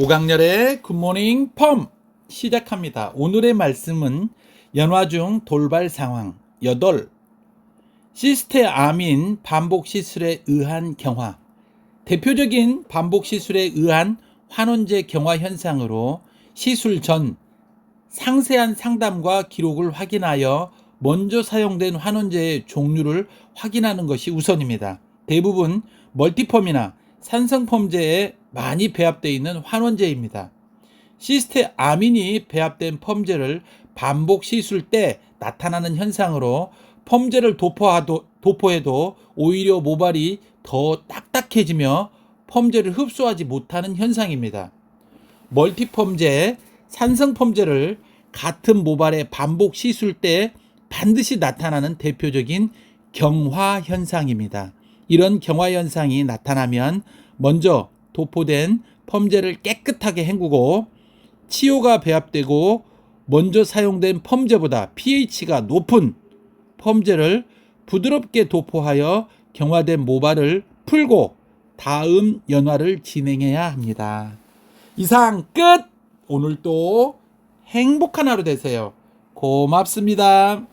오강렬의 굿모닝 펌 시작합니다. 오늘의 말씀은 연화 중 돌발 상황 8 시스테 아민 반복 시술에 의한 경화 대표적인 반복 시술에 의한 환원제 경화 현상으로 시술 전 상세한 상담과 기록을 확인하여 먼저 사용된 환원제의 종류를 확인하는 것이 우선입니다. 대부분 멀티펌이나 산성펌제에 많이 배합되어 있는 환원제입니다. 시스테 아민이 배합된 펌제를 반복 시술 때 나타나는 현상으로 펌제를 도포하도, 도포해도 오히려 모발이 더 딱딱해지며 펌제를 흡수하지 못하는 현상입니다. 멀티펌제, 산성펌제를 같은 모발에 반복 시술 때 반드시 나타나는 대표적인 경화 현상입니다. 이런 경화 현상이 나타나면 먼저 도포된 펌제를 깨끗하게 헹구고 치효가 배합되고 먼저 사용된 펌제보다 pH가 높은 펌제를 부드럽게 도포하여 경화된 모발을 풀고 다음 연화를 진행해야 합니다. 이상 끝! 오늘도 행복한 하루 되세요. 고맙습니다.